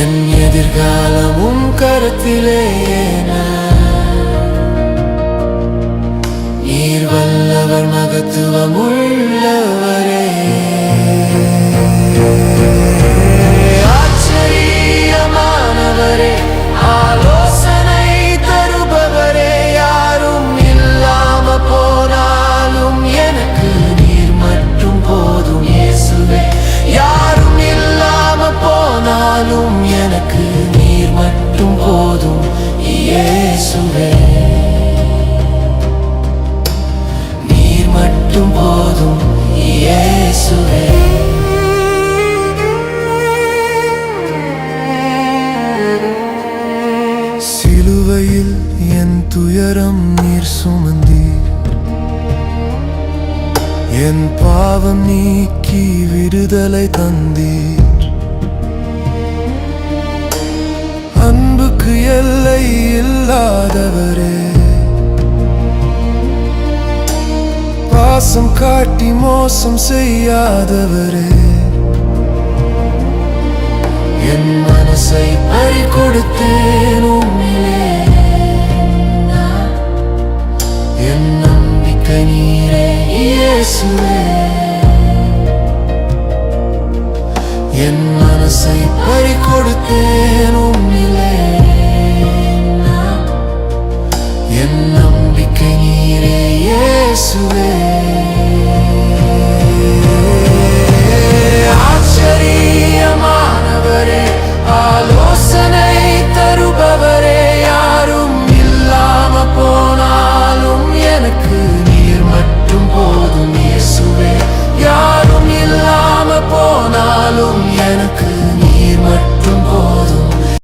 என் எதிர்காலமும் கருத்திலேயேனா நீர் வல்லவர் மகத்துவம் உள்ளவர். இயேசுவே நீர் மட்டும் போதும் இயேசுவே. சிலுவையில் என் துயரம் நீர் சுமந்தீர். என் பாவம் நீக்கி விடுதலை தந்தீர். இல்லாதவரே. பாசம் காட்டி மோசம் செய்யாதவரே. என் மனசை பறி கொடுத்தேன் உம்மிலே என் நம்பிக்கை நீரே இயேசுவே. என் மனசை பறி கொடுத்தேன் என் நம்பிக்கை நீரே இயேசுவே. ஆச்சரியமானவரே ஆலோசனை தருபவரே யாரும் இல்லாம போனாலும் எனக்கு நீர் மட்டும் போதும் இயேசுவே. எனக்கு